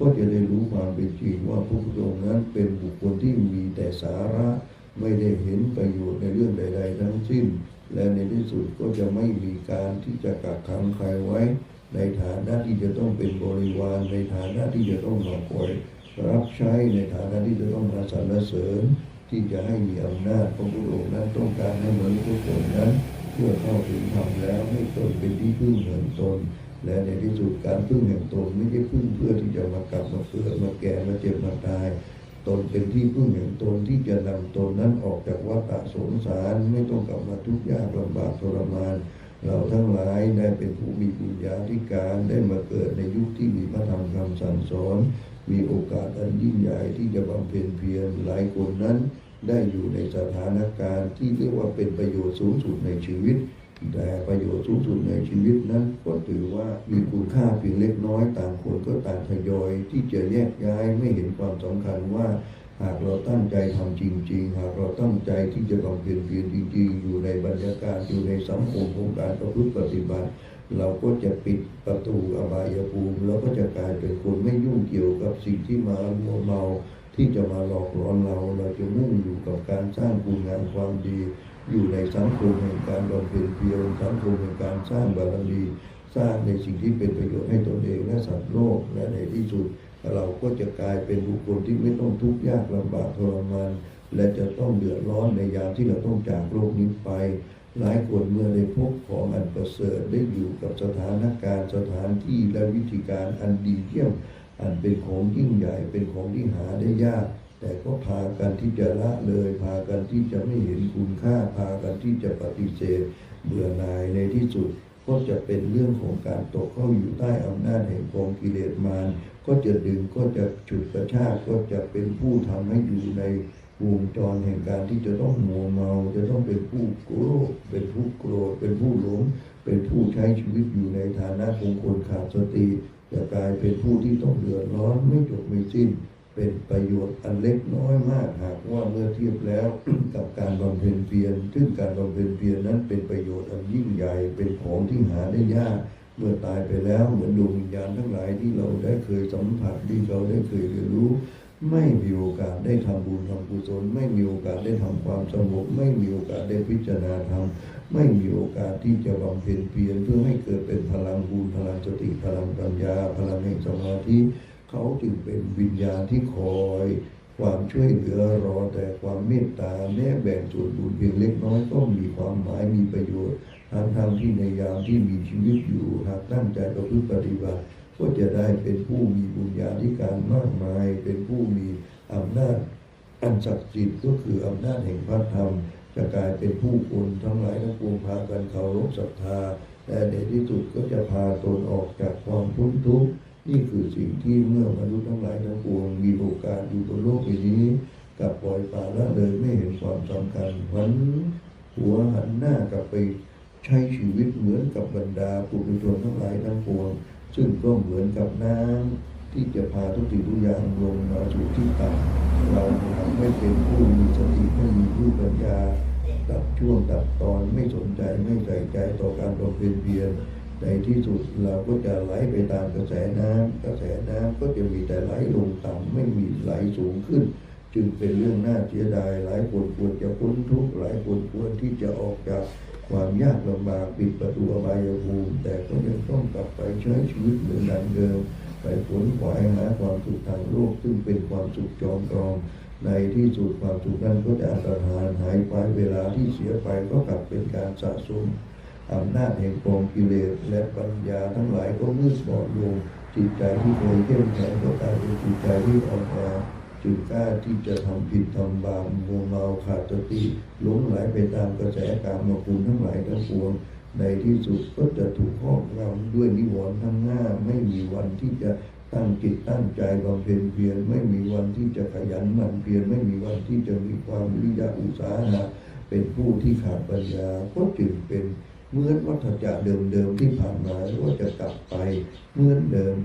ก็จะได้รู้ความเป็นจริงว่าพระพุทธองค์นั้นเป็นบุคคลที่มีแต่สาระไม่ได้เห็นประโยชน์ในเรื่องใด ๆ ทั้งสิ้น และในที่สุดก็จะไม่มีการที่จะกักขังใครไว้ ในฐานะที่จะต้องเป็นบริวารในฐานะที่จะต้องมาคอยรับใช้ในฐานะที่จะต้องมาสรรเสริญ ที่จะให้มีอำนาจพระพุทธองค์นั้นต้องการให้เหมนุษย์ทุกคนนั้นเพื่อเข้าถึงธรรมแล้วให้ตนเป็นที่พึ่งแห่งตน และในที่สุดการพึ่งแห่งตนไม่ใช่พึ่งเพื่อที่จะมากลับมาเกิดมาแก่มาเจ็บมาตาย ตนเป็นที่พึ่งแห่งตนที่จะนำตนนั้นออกจากวัฏสงสารไม่ต้องกลับมาทุกข์ยากลำบากทรมาน เราทั้งหลายได้เป็นผู้มีบุญญาธิการได้มาเกิดในยุคที่มีพระธรรมคำสั่งสอน มีโอกาสอันยิ่งใหญ่ที่จะบำเพ็ญเพียรหลายคนนั้น ได้อยู่ในสถานการณ์ที่เรียกว่าเป็นประโยชน์สูงสุดในชีวิต แต่ประโยชน์สูงสุดในชีวิตนั้นก็ถือว่ามีคุณค่าเพียงเล็กน้อยต่างคนก็ต่างทยอย ที่จะแยกย้ายไม่เห็นความสำคัญว่า หากเราตั้งใจทำจริง ๆ หากเราตั้งใจที่จะบำเพ็ญเพียรจริง ๆ อยู่ในบรรยากาศอยู่ในสังคมของการประพฤติปฏิบัติ เราก็จะปิดประตูอบายภูมิเราก็จะกลายเป็นคนไม่ยุ่งเกี่ยวกับสิ่งที่มามัวเมาที่จะมาหลอกหลอนเราเราจะมุ่งอยู่กับการสร้างคุณงามความดี อยู่ในสังคมแห่งการบำเพ็ญเพียรสังคมแห่งการสร้างบารมีสร้างในสิ่งที่เป็นประโยชน์ให้ตนเองและสัตว์โลกและในที่สุด เราก็จะกลายเป็นบุคคลที่ไม่ต้องทุกข์ยากลำบากทรมานและจะต้องเดือดร้อนในยามที่เราต้องจากโลกนี้ไป หลายคนเมื่อได้พบของอันประเสริฐได้อยู่กับสถานการณ์สถานที่และวิธีการอันดีเยี่ยม อันเป็นของยิ่งใหญ่เป็นของที่หาได้ยาก แต่ก็พากันที่จะละเลย พากันที่จะไม่เห็นคุณค่า พากันที่จะปฏิเสธเบื่อหน่ายในที่สุด ก็จะเป็นเรื่องของการตกเข้าอยู่ใต้อำนาจแห่งกองกิเลสมารก็จะดึงก็จะฉุดกระชากก็จะเป็นผู้ทำให้อยู่ในวงจรแห่งการที่จะต้องมัวเมา จะต้องเป็นผู้โกรธเป็นผู้โกรธ เป็นผู้หลง เป็นผู้ใช้ชีวิตอยู่ในฐานะของคนขาดสติจะกลายเป็นผู้ที่ต้องเดือดร้อนไม่จบไม่สิ้น เป็นประโยชน์อันเล็กน้อยมากหากว่าเมื่อเทียบแล้ว กับการบำเพ็ญเพียรซึ่งการบำเพ็ญเพียรนั้นเป็นประโยชน์อันยิ่งใหญ่เป็นของที่หาได้ยาก เมื่อตายไปแล้วเหมือนดวงวิญญาณทั้งหลายที่เราได้เคยสัมผัสที่เราได้เคยเรียนรู้ ไม่มีโอกาสได้ทำบุญทำกุศลไม่มีโอกาสได้ทำความสงบไม่มีโอกาสได้พิจารณาธรรมไม่มีโอกาสที่จะบำเพ็ญเพียรเพื่อให้เกิดเป็นพลังบุญพลังสติพลังปัญญา พลังแห่งสมาธิ เขาจึงเป็นวิญญาณที่คอยความช่วยเหลือรอแต่ความเมตตาแม้แบ่งส่วนบุญเพียงเล็กน้อยก็มีความหมายมีประโยชน์ทั้งทางที่ในยามที่มีชีวิตอยู่ หากตั้งใจประพฤติปฏิบัติ ก็จะได้เป็นผู้มีบุญญาธิการมากมาย เป็นผู้มีอำนาจอันศักดิ์สิทธิ์ก็คืออำนาจแห่งพระธรรมจะกลายเป็นผู้คนทั้งหลายทั้งปวงพากันเคารพศรัทธาและในที่สุดก็จะพาตนออกจากความทุกข์ทุกข์ นี่คือสิ่งที่เมื่อมนุษย์ทั้งหลายทั้งปวงมีโอกาสอยู่บนโลกใบนี้กับปล่อยปละละเลยไม่เห็นความสำคัญหันหัวหันหน้ากลับไปใช้ชีวิตเหมือนกับบรรดาปุถุชนทั้งหลายทั้งปวง ซึ่งก็เหมือนกับน้ำที่จะพาทุกสิ่งทุกอย่างลงมาสู่ที่ต่ำเราไม่เป็นผู้มีสติไม่มีผู้ปัญญาดับช่วงดับตอนไม่สนใจไม่ใส่ใจต่อการบำเพ็ญเพียร ในที่สุดเราก็จะไหลไปตามกระแสน้ำกระแสน้ำก็จะมีแต่ไหลลงต่ำไม่มีไหลสูงขึ้น จึงเป็นเรื่องน่าเสียดายหลายคนควรจะพ้นทุกข์หลายคนควรที่จะออกจากความยากลำบากปิดประตูอบายภูมิ แต่ก็ยังต้องกลับไปใช้ชีวิตเหมือนดังเดิมไปผลขวายหาความสุขทางโลกซึ่งเป็นความสุขจอมปลอมในที่สุดความสุขนั้นก็จะอันตรธานหายไปเวลาที่เสียไปก็กลับเป็นการสะสม อำนาจแห่งกองกิเลสและปัญญาทั้งหลายก็มืดบอดลงจิตใจที่เคยเข้มแข็งก็กลายเป็นจิตใจที่อ่อนแอจึงกล้าที่จะทำผิดทำบาปมัวเมาขาดสติหลงไหลไปตามกระแสกามคุณทั้งหลายทั้งปวง ในที่สุดก็จะถูกครอบงำด้วยนิวรณ์ทั้งห้าไม่มีวันที่จะตั้งจิตตั้งใจบำเพ็ญเพียรไม่มีวันที่จะขยันหมั่นเพียรไม่มีวันที่จะมีความวิริยะอุตสาหะเป็นผู้ที่ขาดปัญญาก็จึงเป็น เหมือนวัฏจักรเดิมๆที่ผ่านมาว่าจะกลับไปเหมือนเดิม